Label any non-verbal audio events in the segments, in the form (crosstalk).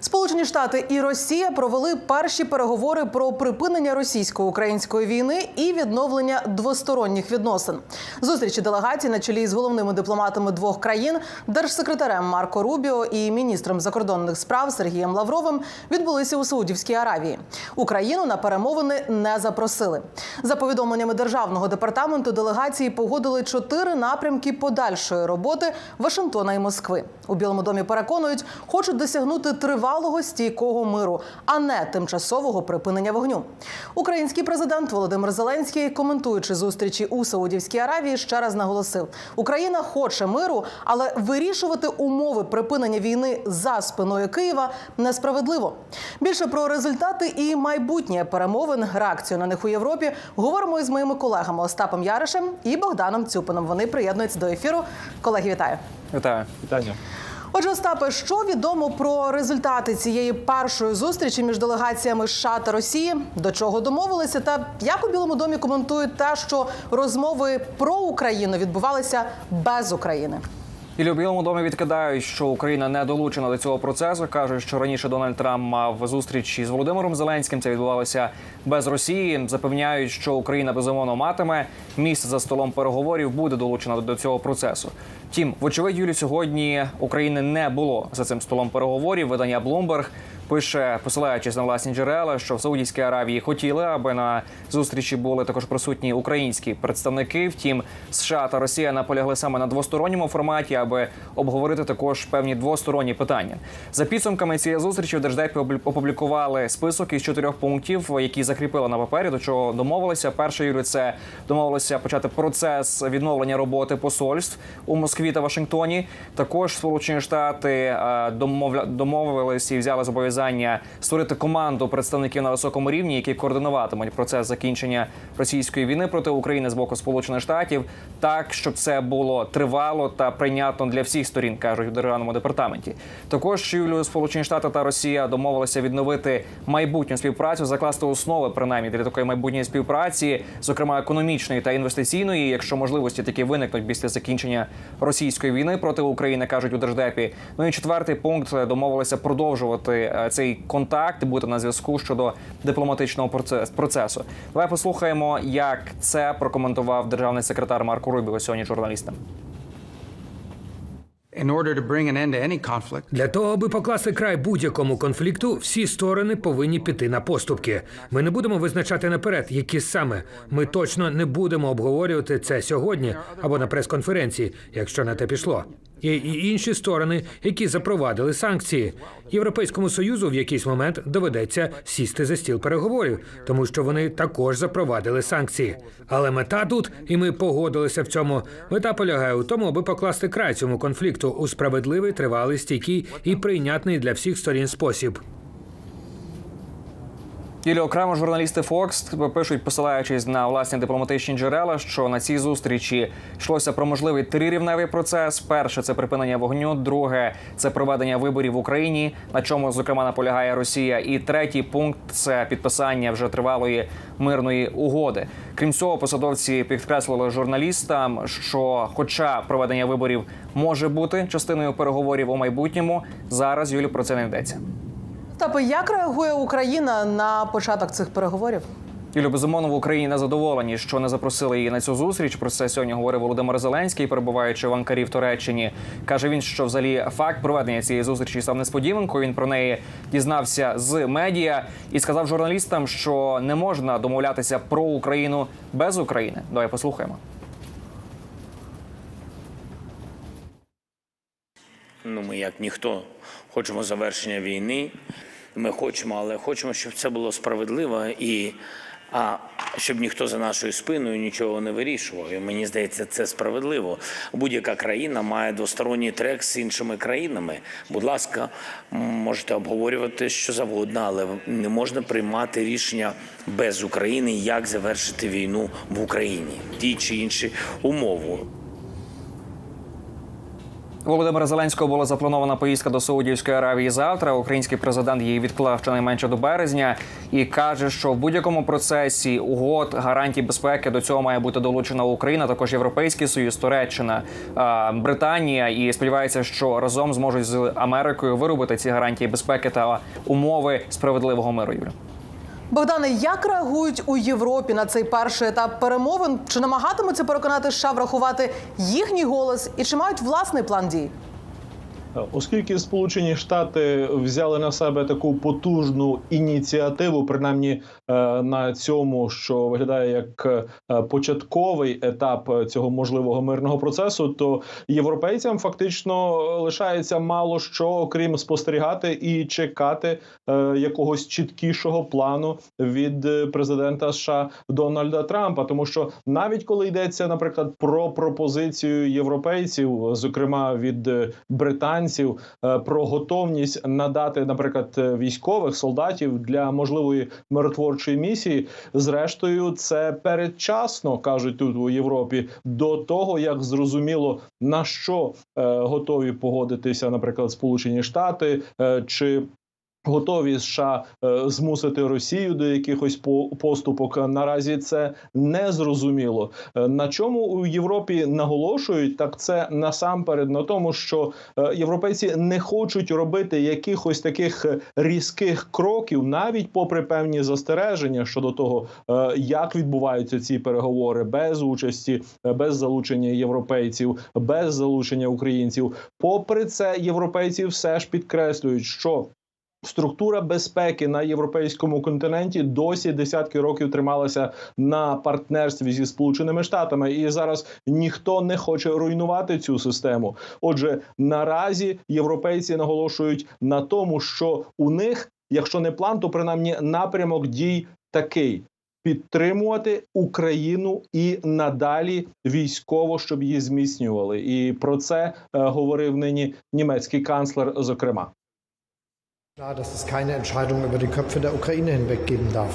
Сполучені Штати і Росія провели перші переговори про припинення російсько-української війни і відновлення двосторонніх відносин. Зустрічі делегацій на чолі з головними дипломатами двох країн, держсекретарем Марко Рубіо і міністром закордонних справ Сергієм Лавровим відбулися у Саудівській Аравії. Україну на перемовини не запросили. За повідомленнями державного департаменту делегації погодили чотири напрямки подальшої роботи Вашингтона і Москви. У Білому домі переконують, хочуть досягнути тривалого стійкого миру, а не тимчасового припинення вогню. Український президент Володимир Зеленський, коментуючи зустрічі у Саудівській Аравії, ще раз наголосив: Україна хоче миру, але вирішувати умови припинення війни за спиною Києва несправедливо. Більше про результати і майбутнє перемовин, реакцію на них у Європі говоримо із моїми колегами Остапом Яришем і Богданом Цюпином. Вони приєднуються до ефіру. Колеги, вітаю. Вітаю. Вітання. Отже, Остапе, що відомо про результати цієї першої зустрічі між делегаціями США та Росії? До чого домовилися? Та як у Білому домі коментують те, що розмови про Україну відбувалися без України? І у Білому домі відкидають, що Україна не долучена до цього процесу. кажуть, що раніше Дональд Трамп мав зустріч із Володимиром Зеленським. Це відбувалося без Росії. Запевняють, що Україна безумовно матиме місце за столом переговорів, буде долучена до цього процесу. Втім, вочевидь, Юлі сьогодні України не було за цим столом переговорів. Видання Bloomberg пише, посилаючись на власні джерела, що в Саудівській Аравії хотіли, аби на зустрічі були також присутні українські представники. Втім, США та Росія наполягли саме на двосторонньому форматі, аби обговорити також певні двосторонні питання. За підсумками цієї зустрічі в Держдепі опублікували список із чотирьох пунктів, які закріпили на папері. До чого домовилися. Перше Юлі, це домовилися почати процес відновлення роботи посольств у Москві та Вашингтоні. Також Сполучені Штати е, домовля домовились і взяли зобов'язання створити команду представників на високому рівні, які координуватимуть процес закінчення російської війни проти України з боку Сполучених Штатів, так щоб це було тривало та прийнятно для всіх сторін, кажуть у державному департаменті. Також Юлію Сполучені Штати та Росія домовилися відновити майбутню співпрацю, закласти основи принаймні для такої майбутньої співпраці, зокрема економічної та інвестиційної, якщо можливості такі виникнуть після закінчення російської війни проти України, кажуть у держдепі. Ну і четвертий пункт е, домовилися продовжувати е, цей контакт, бути на зв'язку щодо дипломатичного процес- процесу. Давай послухаємо, як це прокоментував державний секретар Марко Рубіо сьогодні журналістам. Для того, аби покласти край будь-якому конфлікту, всі сторони повинні піти на поступки. Ми не будемо визначати наперед, які саме. Ми точно не будемо обговорювати це сьогодні або на прес-конференції, якщо на те пішло. Є і інші сторони, які запровадили санкції. Європейському союзу в якийсь момент доведеться сісти за стіл переговорів, тому що вони також запровадили санкції. Але мета тут, і ми погодилися в цьому. Мета полягає у тому, аби покласти край цьому конфлікту у справедливий, тривалий, стійкий і прийнятний для всіх сторін спосіб. Тілі окремо журналісти Fox пишуть, посилаючись на власні дипломатичні джерела, що на цій зустрічі йшлося про можливий трирівневий процес. Перше це припинення вогню, друге це проведення виборів в Україні, на чому зокрема наполягає Росія. І третій пункт це підписання вже тривалої мирної угоди. Крім цього, посадовці підкреслили журналістам, що, хоча проведення виборів може бути частиною переговорів у майбутньому, зараз Юлі про це не йдеться. Остапе, як реагує Україна на початок цих переговорів? Юлю безумовно в Україні не задоволені, що не запросили її на цю зустріч. Про це сьогодні говорив Володимир Зеленський, перебуваючи в Анкарі в Туреччині. каже він, що взагалі факт проведення цієї зустрічі став несподіванкою. Він про неї дізнався з медіа і сказав журналістам, що не можна домовлятися про Україну без України. Давай послухаємо. Ну, ми, як ніхто, хочемо завершення війни. Ми хочемо, але хочемо, щоб це було справедливо і а, щоб ніхто за нашою спиною нічого не вирішував. І мені здається, це справедливо. Будь-яка країна має двосторонній трек з іншими країнами. Будь ласка, можете обговорювати що завгодно, але не можна приймати рішення без України, як завершити війну в Україні, ті чи інші умови. Володимира Зеленського була запланована поїздка до Саудівської Аравії завтра. Український президент її відклав щонайменше до березня і каже, що в будь-якому процесі угод гарантій безпеки до цього має бути долучена Україна, також Європейський Союз, Туреччина, Британія. І сподівається, що разом зможуть з Америкою виробити ці гарантії безпеки та умови справедливого миру. Юля. Богдане, як реагують у Європі на цей перший етап перемовин? Чи намагатимуться переконати США врахувати їхній голос і чи мають власний план дій? Оскільки Сполучені Штати взяли на себе таку потужну ініціативу, принаймні е, на цьому, що виглядає як е, початковий етап цього можливого мирного процесу, то європейцям фактично лишається мало що, окрім спостерігати і чекати е, якогось чіткішого плану від президента США Дональда Трампа, тому що навіть коли йдеться, наприклад, про пропозицію європейців, зокрема від британців, е, про готовність надати, наприклад, е, військових солдатів для можливої миротворчої місії, зрештою, це передчасно кажуть тут у Європі до того, як зрозуміло на що е, готові погодитися, наприклад, Сполучені Штати чи Готові США е, змусити Росію до якихось по- поступок. Наразі це не зрозуміло. Е, На чому у Європі наголошують, так це насамперед на тому, що е, європейці не хочуть робити якихось таких різких кроків, навіть попри певні застереження щодо того, як відбуваються ці переговори без участі, без залучення європейців, без залучення українців. Попри це, європейці все ж підкреслюють, що Структура безпеки на європейському континенті досі десятки років трималася на партнерстві зі сполученими штатами, і зараз ніхто не хоче руйнувати цю систему. Отже, наразі європейці наголошують на тому, що у них, якщо не план, то принаймні напрямок дій такий. Підтримувати Україну і надалі військово, щоб її зміцнювали, і про це е, говорив нині німецький канцлер. Зокрема. Klar, dass es keine Entscheidung über die Köpfe der Ukraine hinweg geben darf.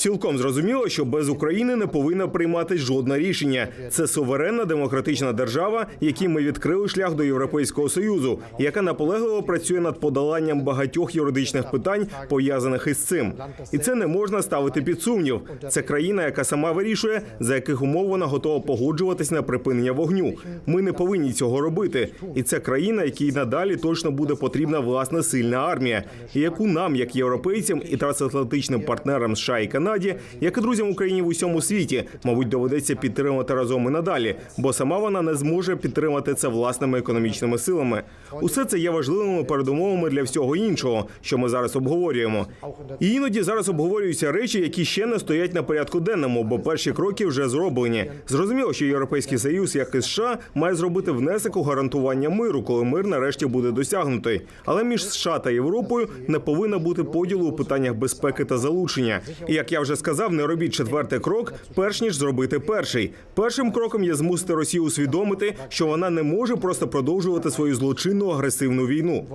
Цілком зрозуміло, що без України не повинна приймати жодне рішення. Це суверенна демократична держава, якій ми відкрили шлях до Європейського союзу, яка наполегливо працює над подоланням багатьох юридичних питань, пов'язаних із цим. І це не можна ставити під сумнів. Це країна, яка сама вирішує, за яких умов вона готова погоджуватись на припинення вогню. Ми не повинні цього робити. І це країна, якій надалі точно буде потрібна власна сильна армія, і яку нам, як європейцям і трансатлантичним партнерам США і Канаді, як і друзям України в усьому світі, мабуть, доведеться підтримати разом і надалі, бо сама вона не зможе підтримати це власними економічними силами. Усе це є важливими передумовами для всього іншого, що ми зараз обговорюємо. І іноді зараз обговорюються речі, які ще не стоять на порядку денному, бо перші кроки вже зроблені. Зрозуміло, що європейський союз, як і США, має зробити внесок у гарантування миру, коли мир нарешті буде досягнутий. Але між США та Європою не повинно бути поділу у питаннях безпеки та залучення. І як я вже сказав, не робіть четвертий крок, перш ніж зробити перший. Першим кроком є змусити Росію усвідомити, що вона не може просто продовжувати свою злочинну агресивну війну.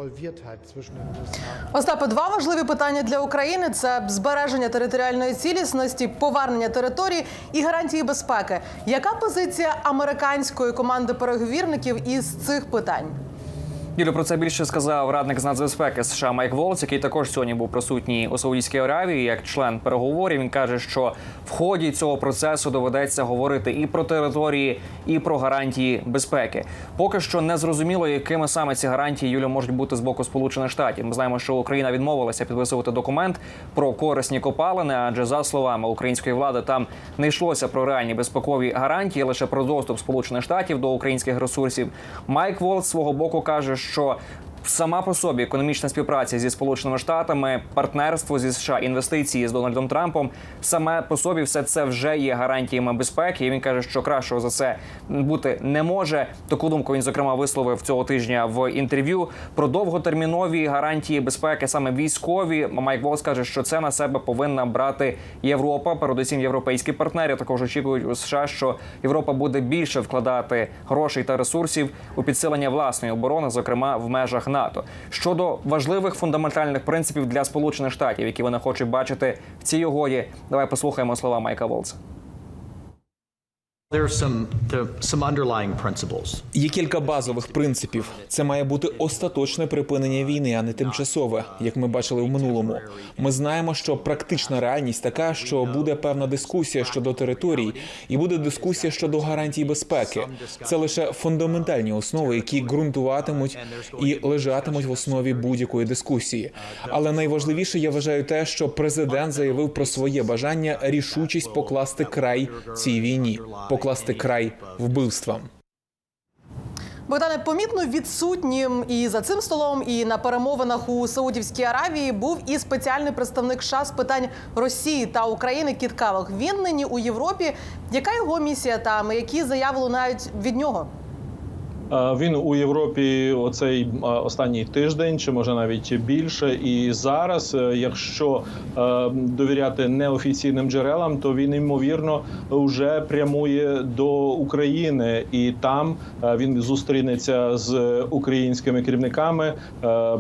Остапе, два важливі питання для України: це збереження територіальної цілісності, повернення території і гарантії безпеки. Яка позиція американської команди переговірників із цих питань? Юлю, про це більше сказав радник з нацбезпеки США Майк Волц, який також сьогодні був присутній у Саудівській Аравії як член переговорів. Він каже, що в ході цього процесу доведеться говорити і про території, і про гарантії безпеки. Поки що не зрозуміло, якими саме ці гарантії Юлю можуть бути з боку Сполучених Штатів. Ми знаємо, що Україна відмовилася підписувати документ про корисні копалини, адже за словами української влади там не йшлося про реальні безпекові гарантії, лише про доступ Сполучених Штатів до українських ресурсів. Майк Волц свого боку каже, що сама по собі економічна співпраця зі сполученими штатами, партнерство зі США, інвестиції з Дональдом Трампом, саме по собі все це вже є гарантіями безпеки. І він каже, що кращого за це бути не може. Таку думку він зокрема висловив цього тижня в інтерв'ю про довготермінові гарантії безпеки, саме військові. Майк Волс каже, що це на себе повинна брати Європа. Передусім, європейські партнери також очікують у США, що Європа буде більше вкладати грошей та ресурсів у підсилення власної оборони, зокрема в межах НАТО. Щодо важливих фундаментальних принципів для Сполучених Штатів, які вони хочуть бачити в цій угоді. Давай послухаємо слова Майка Волца. Є кілька базових принципів. Це має бути остаточне припинення війни, а не тимчасове, як ми бачили в минулому. Ми знаємо, що практична реальність така, що буде певна дискусія щодо територій, і буде дискусія щодо гарантій безпеки. Це лише фундаментальні основи, які ґрунтуватимуть і лежатимуть в основі будь-якої дискусії. Але найважливіше я вважаю те, що президент заявив про своє бажання рішучість покласти край цій війні, покласти край вбивствам. Богдане помітно відсутнім і за цим столом, і на перемовинах у Саудівській Аравії був і спеціальний представник США з питань Росії та України Кіт Кавах. Він нині у Європі. Яка його місія там? Які заяви лунають від нього? Він у Європі оцей останній тиждень, чи може навіть більше. І зараз, е, якщо е, довіряти неофіційним джерелам, то він ймовірно вже прямує до України, і там е, він зустрінеться з українськими керівниками.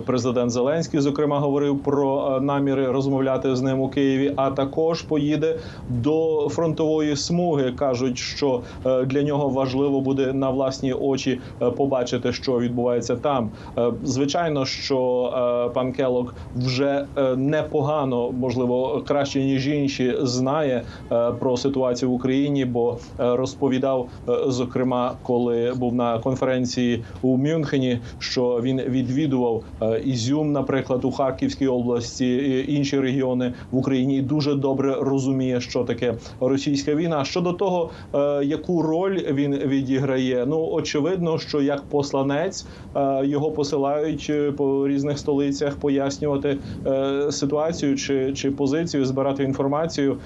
Президент Зеленський, зокрема, говорив про наміри розмовляти з ним у Києві. А також поїде до фронтової смуги. кажуть, що для нього важливо буде на власні очі побачити, що відбувається там. Е, Звичайно, що е, пан Келок вже е, непогано, можливо, краще ніж інші, знає е, про ситуацію в Україні, бо е, розповідав, е, зокрема, коли був на конференції у Мюнхені, що він відвідував е, Ізюм, наприклад, у Харківській області, інші регіони в Україні, і дуже добре розуміє, що таке російська війна. Щодо того, е, яку роль він відіграє, ну очевидно, що як посланець е, його посилають е, по різних столицях пояснювати е, ситуацію чи, чи позицію, збирати інформацію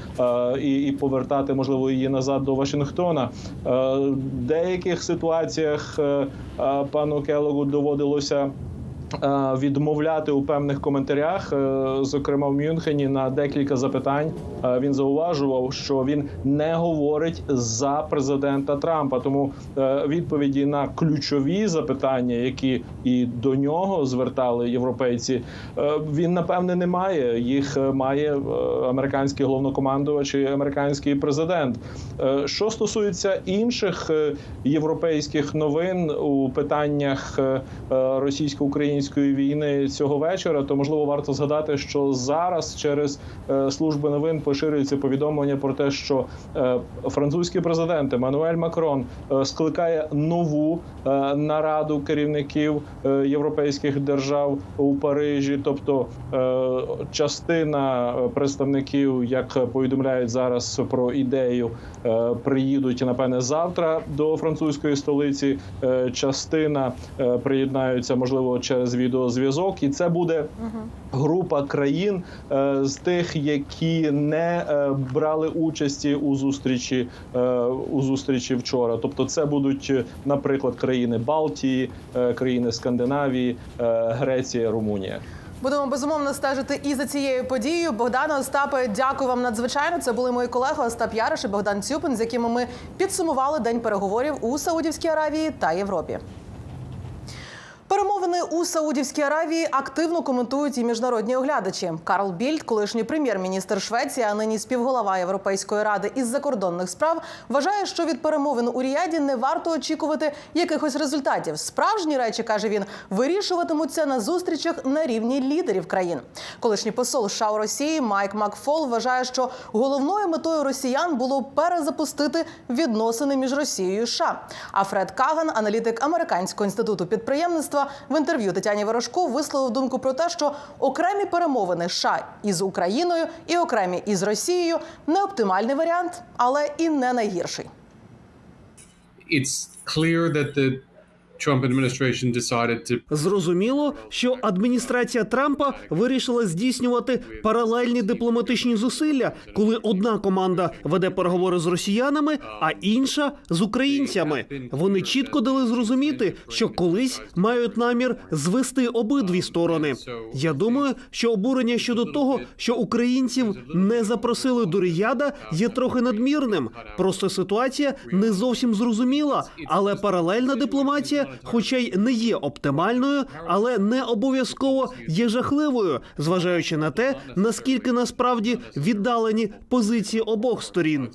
і, і повертати можливо її назад до Вашингтона. В деяких ситуаціях пану Келогу доводилося. Е, Відмовляти у певних коментарях, е, зокрема в Мюнхені, на декілька запитань е, він зауважував, що він не говорить за президента Трампа. Тому відповіді на ключові запитання, які і до нього звертали європейці, він напевне не має. Їх має американський головнокомандувач і американський президент. Що стосується інших європейських новин у питаннях е, е, війни цього вечора, то можливо варто згадати, що зараз через е, служби новин поширюється повідомлення про те, що е, французький президент Еммануель Макрон е, скликає нову нараду керівників європейських держав у Парижі, тобто частина представників, як повідомляють зараз про ідею, приїдуть напевне завтра до французької столиці. Частина приєднаються, можливо, через відеозв'язок, і це буде група країн е, з тих, які не е, брали участі у зустрічі е, у зустрічі вчора. Тобто, це будуть, наприклад, країни Балтії, країни Скандинавії, Греція, Румунія. Будемо безумовно стежити і за цією подією. Богдане Остапе, дякую вам надзвичайно. Це були мої колеги Остап Яриш і Богдан Цюпин, з якими ми підсумували день переговорів у Саудівській Аравії та Європі. Перемовини у Саудівській Аравії активно коментують і міжнародні оглядачі. Карл Більд, колишній прем'єр-міністр Швеції, а нині співголова Європейської ради із закордонних справ, вважає, що від перемовин у Ріяді не варто очікувати якихось результатів. Справжні речі каже він, вирішуватимуться на зустрічах на рівні лідерів країн. Колишній посол США у Росії Майк Макфол вважає, що головною метою росіян було перезапустити відносини між Росією і США. А Фред Каган, аналітик американського інституту підприємництва, в інтерв'ю Тетяні Ворожко висловив думку про те, що окремі перемовини США із Україною і окремі із Росією не оптимальний варіант, але і не найгірший. it's clear that the Зрозуміло, що адміністрація Трампа вирішила здійснювати паралельні дипломатичні зусилля, коли одна команда веде переговори з росіянами, а інша з українцями. Вони чітко дали зрозуміти, що колись мають намір звести обидві сторони. Я думаю, що обурення щодо того, що українців не запросили до Ріяда, є трохи надмірним. Просто ситуація не зовсім зрозуміла, але паралельна дипломатія, хоча й не є оптимальною, але не обов'язково є жахливою, зважаючи на те, наскільки насправді віддалені позиції обох сторін.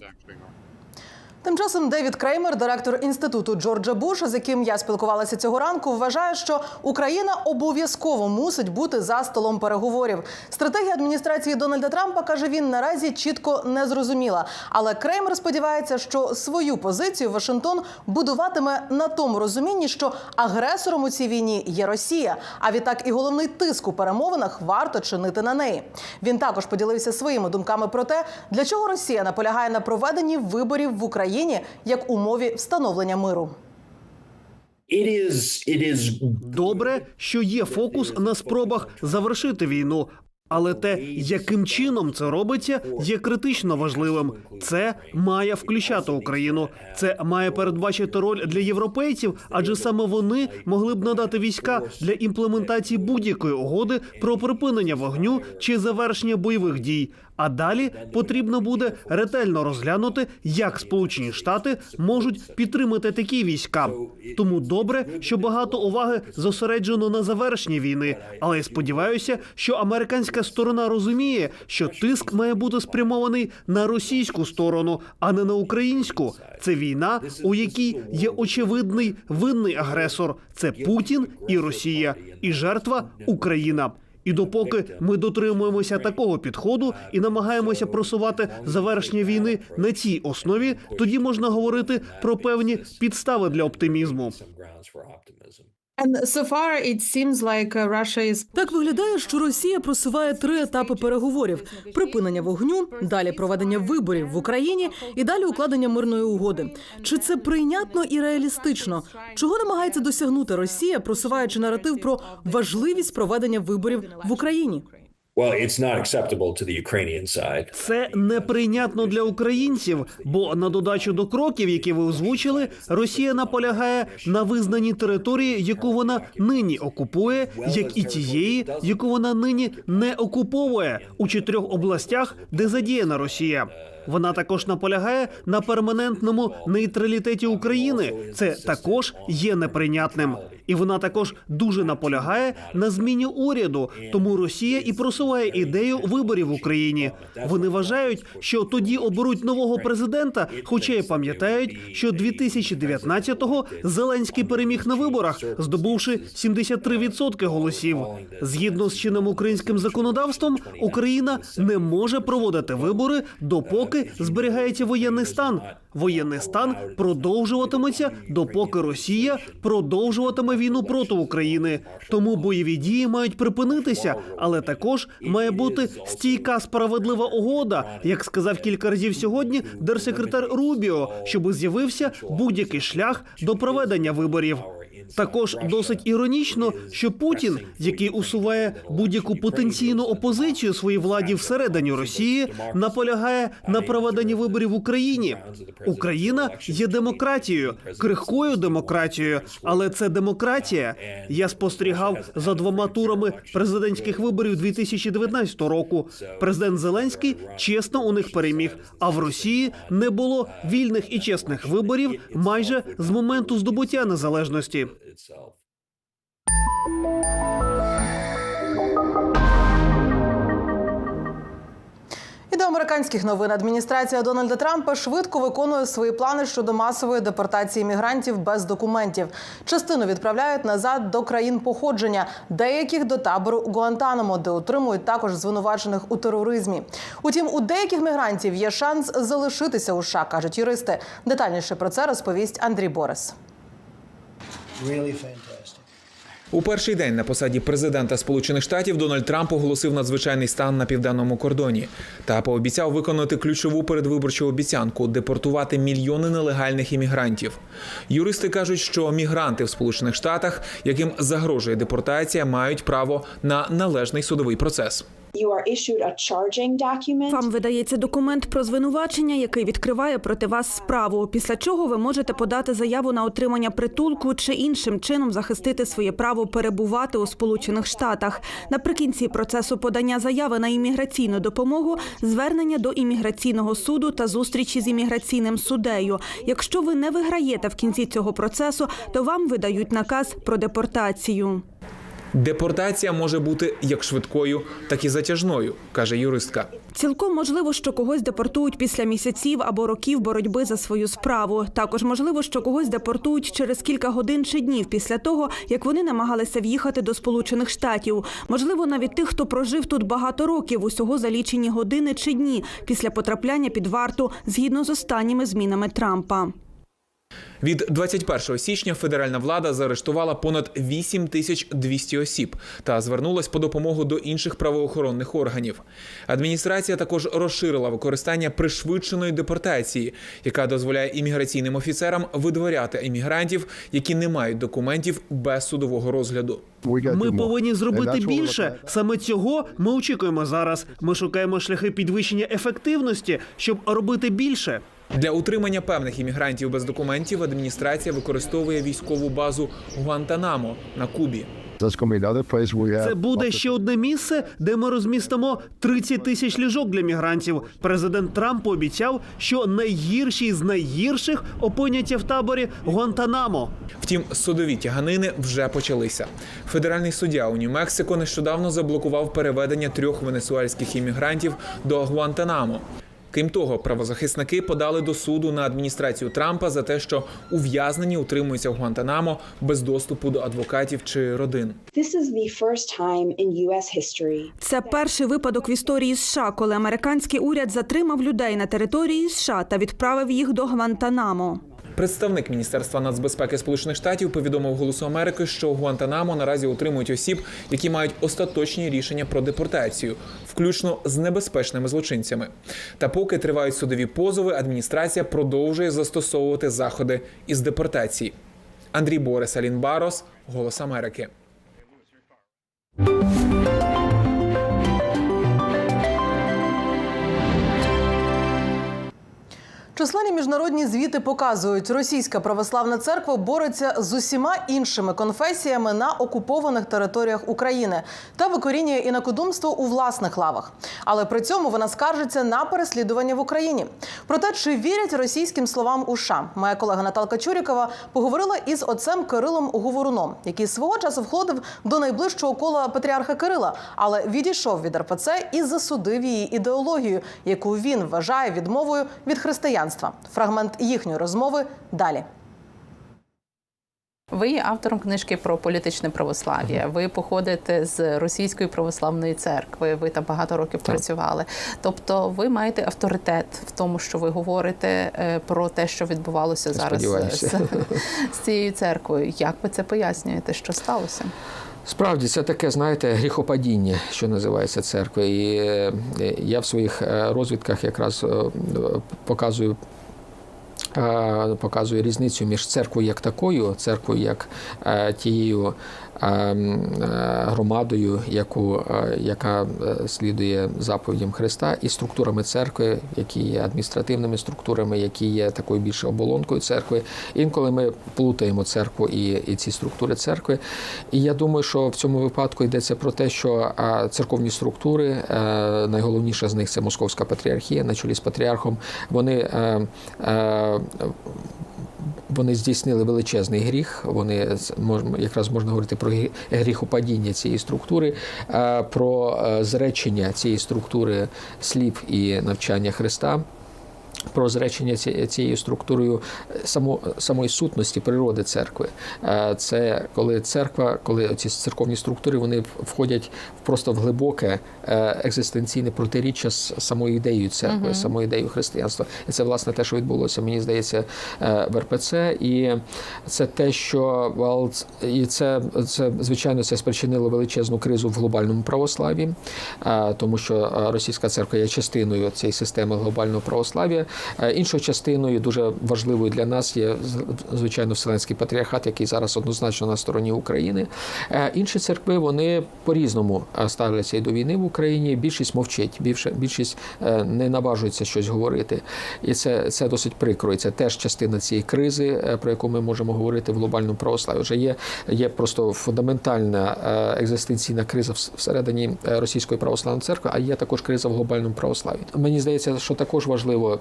Тим часом Девід Креймер, директор інституту Джорджа Буша, з яким я спілкувалася цього ранку, вважає, що Україна обов'язково мусить бути за столом переговорів. Стратегія адміністрації Дональда Трампа каже він наразі чітко не зрозуміла. Але Креймер сподівається, що свою позицію Вашингтон будуватиме на тому розумінні, що агресором у цій війні є Росія. А відтак і головний тиск у перемовинах варто чинити на неї. Він також поділився своїми думками про те, для чого Росія наполягає на проведенні виборів в Україні як умові встановлення миру. Добре, що є фокус на спробах завершити війну. Але те, яким чином це робиться, є критично важливим. Це має включати Україну. Це має передбачити роль для європейців, адже саме вони могли б надати війська для імплементації будь-якої угоди про припинення вогню чи завершення бойових дій. А далі потрібно буде ретельно розглянути, як Сполучені Штати можуть підтримати такі війська. Тому добре, що багато уваги зосереджено на завершенні війни. Але я сподіваюся, що американська сторона розуміє, що тиск має бути спрямований на російську сторону, а не на українську. Це війна, у якій є очевидний винний агресор. Це Путін і Росія, і жертва Україна. І допоки ми дотримуємося такого підходу і намагаємося просувати завершення війни на цій основі, тоді можна говорити про певні підстави для оптимізму. Так виглядає, що Росія просуває три етапи переговорів: припинення вогню, далі проведення виборів в Україні і далі укладення мирної угоди. Чи це прийнятно і реалістично? Чого намагається досягнути Росія, просуваючи наратив про важливість проведення виборів в Україні? Це неприйнятно для українців, бо на додачу до кроків, які ви озвучили, Росія наполягає на визнанні території, яку вона нині окупує, як і тієї, яку вона нині не окуповує у чотирьох областях, де задіяна Росія. Вона також наполягає на перманентному нейтралітеті України. Це також є неприйнятним. І вона також дуже наполягає на зміні уряду. Тому Росія і просуває ідею виборів в Україні. Вони вважають, що тоді оберуть нового президента, хоча й пам'ятають, що 2019-го Зеленський переміг на виборах, здобувши 73% голосів. Згідно з чинним українським законодавством, Україна не може проводити вибори допоки зберігається воєнний стан. Воєнний стан продовжуватиметься допоки Росія продовжуватиме війну проти України. Тому бойові дії мають припинитися, але також має бути стійка справедлива угода, як сказав кілька разів сьогодні держсекретар Рубіо, щоб з'явився будь-який шлях до проведення виборів. Також досить іронічно, що Путін, який усуває будь-яку потенційну опозицію своїй владі всередині Росії, наполягає на проведенні виборів в Україні. Україна є демократією, крихкою демократією, але це демократія. Я спостерігав за двома турами президентських виборів 2019 року. Президент Зеленський чесно у них переміг. А в Росії не було вільних і чесних виборів майже з моменту здобуття незалежності. І до американських новин адміністрація Дональда Трампа швидко виконує свої плани щодо масової депортації мігрантів без документів. Частину відправляють назад до країн походження, деяких до табору Гуантанамо, де утримують також звинувачених у тероризмі. Утім, у деяких мігрантів є шанс залишитися у США, кажуть юристи. Детальніше про це розповість Андрій Борис. У перший день на посаді президента Сполучених Штатів Дональд Трамп оголосив надзвичайний стан на південному кордоні та пообіцяв виконати ключову передвиборчу обіцянку депортувати мільйони нелегальних іммігрантів. Юристи кажуть, що мігранти в Сполучених Штатах, яким загрожує депортація, мають право на належний судовий процес. Вам видається документ про звинувачення, який відкриває проти вас справу. Після чого ви можете подати заяву на отримання притулку чи іншим чином захистити своє право перебувати у Сполучених Штатах. Наприкінці процесу подання заяви на імміграційну допомогу, звернення до імміграційного суду та зустрічі з імміграційним суддею. Якщо ви не виграєте в кінці цього процесу, то вам видають наказ про депортацію. Депортація може бути як швидкою, так і затяжною, каже юристка. Цілком можливо, що когось депортують після місяців або років боротьби за свою справу. Також можливо, що когось депортують через кілька годин чи днів після того, як вони намагалися в'їхати до Сполучених Штатів. Можливо, навіть тих, хто прожив тут багато років, усього за лічені години чи дні після потрапляння під варту, згідно з останніми змінами Трампа. Від 21 січня федеральна влада заарештувала понад 8200 осіб та звернулась по допомогу до інших правоохоронних органів. Адміністрація також розширила використання пришвидшеної депортації, яка дозволяє імміграційним офіцерам видворяти іммігрантів, які не мають документів без судового розгляду. Ми повинні зробити більше. Саме цього ми очікуємо зараз. Ми шукаємо шляхи підвищення ефективності, щоб робити більше. Для утримання певних іммігрантів без документів адміністрація використовує військову базу Гуантанамо на Кубі. Це буде ще одне місце, де ми розмістимо 30 тисяч ліжок для мігрантів. Президент Трамп пообіцяв, що найгірші з найгірших опиняться в таборі Гуантанамо. Втім, судові тяганини вже почалися. Федеральний суддя у Нью-Мексико нещодавно заблокував переведення трьох венесуельських іммігрантів до Гуантанамо. Крім того, правозахисники подали до суду на адміністрацію Трампа за те, що ув'язнені утримуються в Гуантанамо без доступу до адвокатів чи родин. Це перший випадок в історії США, коли американський уряд затримав людей на території США та відправив їх до Гвантанамо. Представник Міністерства нацбезпеки Сполучених Штатів повідомив Голосу Америки, що у Гуантанамо наразі утримують осіб, які мають остаточні рішення про депортацію, включно з небезпечними злочинцями. Та поки тривають судові позови, адміністрація продовжує застосовувати заходи із депортації. Андрій Борис Алін Барос, Голос Америки. Численні міжнародні звіти показують, російська православна церква бореться з усіма іншими конфесіями на окупованих територіях України та викорінює інакодумство у власних лавах. Але при цьому вона скаржиться на переслідування в Україні. Проте чи вірять російським словам у? Моя колега Наталка Чурікова поговорила із отцем Кирилом Говоруном, який свого часу входив до найближчого кола патріарха Кирила, але відійшов від РПЦ і засудив її ідеологію, яку він вважає відмовою від християнства. Фрагмент їхньої розмови далі. Ви є автором книжки про політичне православ'я. Ви походите з російської православної церкви. Ви там багато років працювали. Тобто, ви маєте авторитет в тому, що ви говорите е, про те, що відбувалося зараз з, (laughs) з цією церквою. Як ви це пояснюєте? Що сталося? Справді, це таке, знаєте, гріхопадіння, що називається церква. І е, я в своїх е, розвідках якраз е, показую. Показує різницю між церквою як такою, церквою як тією громадою, яку, е, яка е, слідує заповідям Христа, і структурами церкви, які є адміністративними структурами, які є такою більше оболонкою церкви. Інколи ми плутаємо церкву і, і ці структури церкви. І я думаю, що в цьому випадку йдеться про те, що церковні структури, е, найголовніша з них це Московська патріархія, на чолі з патріархом, вони. Е, е, вони здійснили величезний гріх. Вони якраз можна говорити про гріхопадіння цієї структури, е, про е, зречення цієї структури слів і навчання Христа. Про зречення цією структурою само, самої сутності природи церкви. Е, Це коли церква, коли ці церковні структури вони входять просто в глибоке е, екзистенційне протиріччя з самою ідеєю церкви, Мгм. самою ідеєю християнства. І це власне те, що відбулося, мені здається, е, в РПЦ. І це те, що і це, це звичайно це спричинило величезну кризу в глобальному православі, е, тому що е, російська церква є частиною цієї системи глобального православ'я. Е, Іншою частиною дуже важливою для нас є звичайно Вселенський патріархат, який зараз однозначно на стороні України. Е, Інші церкви вони по-різному е, ставляться і до війни в Україні. Більшість мовчить, більшість е, не наважується щось говорити. І це, це досить прикро. І це теж частина цієї кризи, е, про яку ми можемо говорити в глобальному православі. Вже є, є просто фундаментальна е, екзистенційна криза всередині російської православної церкви, а є також криза в глобальному православі. Мені здається, що також важливо.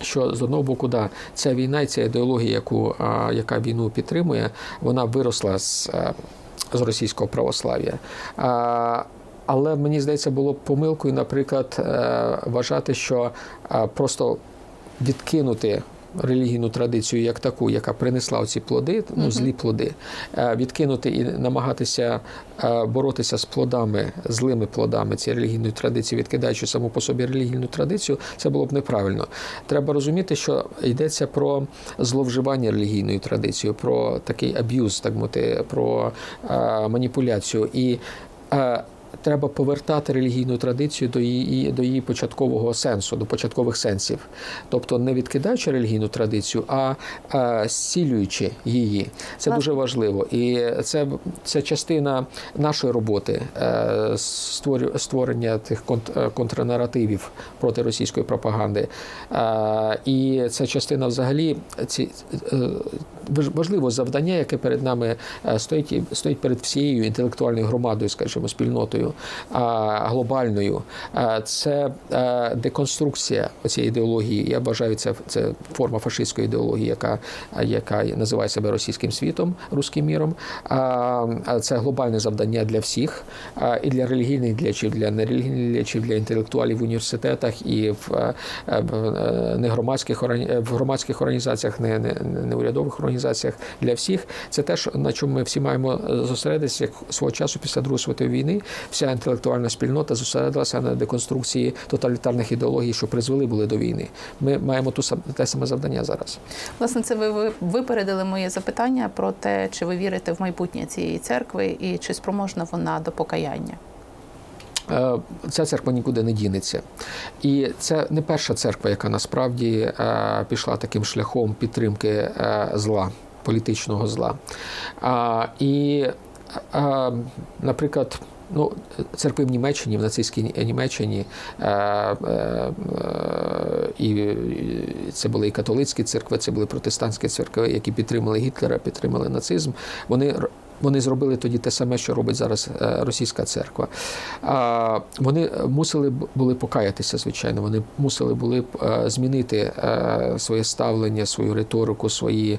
Що з одного боку, да, ця війна і ця ідеологія, яку, а, яка війну підтримує, вона виросла з, з російського православ'я. Але мені здається, було б помилкою, наприклад, е, вважати, що е, просто відкинути релігійну традицію як таку, яка принесла ці плоди, ну злі плоди, е, відкинути і намагатися боротися з плодами, злими плодами цієї релігійної традиції, відкидаючи саму по собі релігійну традицію, це було б неправильно. Треба розуміти, що йдеться про зловживання релігійною традицією, про такий аб'юз, так мовити, про маніпуляцію і. Треба повертати релігійну традицію до її до її початкового сенсу, до початкових сенсів, тобто не відкидаючи релігійну традицію, а, а зцілюючи її. Це дуже важливо, і це, це частина нашої роботи е, створення тих е, контрнаративів проти російської пропаганди. Е, І це частина взагалі ці важливе завдання, яке перед нами е, стоїть стоїть перед всією інтелектуальною громадою, скажімо, спільнотою глобальною. Це е, деконструкція цієї ідеології. Я вважаю, це, це форма фашистської ідеології, яка, яка називає себе російським світом, руським міром. Це глобальне завдання для всіх, і для релігійних діячів, для нерелігійних діячів, для інтелектуалів в університетах і в, е, негромадських в громадських організаціях, не, не, урядових організаціях для всіх. Це те, на чому ми всі маємо зосередитися, як свого часу після Другої світової війни. Вся інтелектуальна спільнота зосередилася на деконструкції тоталітарних ідеологій, що призвели були до війни. Ми маємо ту те саме завдання зараз. Власне, це ви випередили моє запитання про те, чи ви вірите в майбутнє цієї церкви і чи спроможна вона до покаяння. Е, Ця церква нікуди не дінеться. І це не перша церква, яка насправді е, пішла таким шляхом підтримки е, зла, політичного зла. І, наприклад, Ну, церкви в Німеччині, в нацистській Німеччині, і це були і католицькі церкви, це були протестантські церкви, які підтримали Гітлера, підтримали нацизм. Вони вони зробили тоді те саме, що робить зараз е, російська церква. Вони мусили були покаятися, звичайно. Вони мусили були е, змінити е, своє ставлення, свою риторику, свої,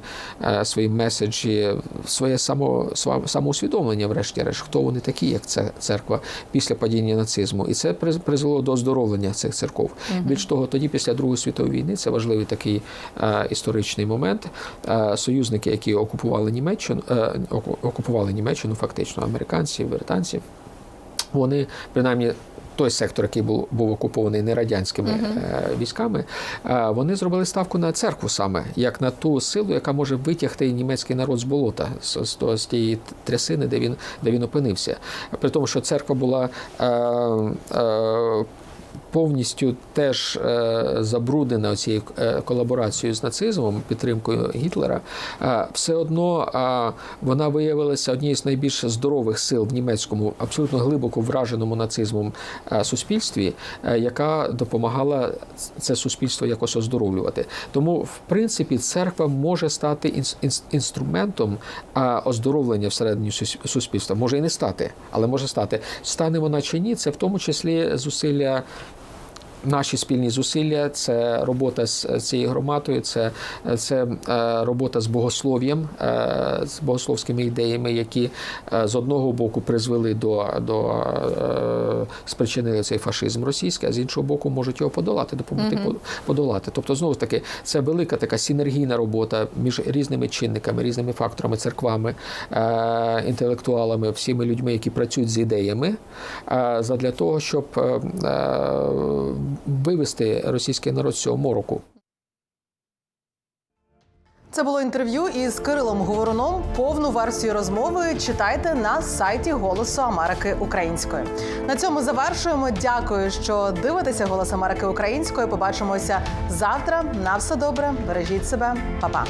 свої меседжі, своє само, самоусвідомлення, врешті-решт, хто вони такі, як ця церква після падіння нацизму. І це приз- призвело до оздоровлення цих церков. Більш того, тоді, після Другої світової війни, це важливий такий історичний момент. Союзники, які окупували Німеччину, е, оку- окупували Німеччину, фактично, американці, британці, вони принаймні. Той сектор, який був, був окупований не радянськими Мгм. е, військами, е, вони зробили ставку на церкву саме, як на ту силу, яка може витягти німецький народ з болота, з, з, з тієї трясини, де він, де він опинився. При тому, що церква була е, е, повністю теж е, забруднена цією е, колаборацією з нацизмом, підтримкою Гітлера, е, все одно вона виявилася однією з найбільш здорових сил в німецькому, абсолютно глибоко враженому нацизмом суспільстві, яка допомагала це суспільство якось оздоровлювати. Тому, в принципі, церква може стати інс- інс- інструментом оздоровлення всередині сус- суспільства. Може і не стати, але може стати. Стане вона чи ні, це в тому числі зусилля. Наші спільні зусилля, це робота з цією громадою, це, це е, робота з богослов'ям, е, з богословськими ідеями, які е, з одного боку призвели до, до спричинили цей фашизм російський, а з іншого боку можуть його подолати, допомогти под- подолати. Тобто, знову ж таки, це велика така синергійна робота між різними чинниками, різними факторами, церквами, інтелектуалами, всіми людьми, які працюють з ідеями, задля того, щоб вивести російський народ з цього мороку. Це було інтерв'ю із Кирилом Говоруном. Повну версію розмови читайте на сайті Голосу Америки українською. На цьому завершуємо. Дякую, що дивитеся Голос Америки українською. Побачимося завтра. На все добре. Бережіть себе, Па-па.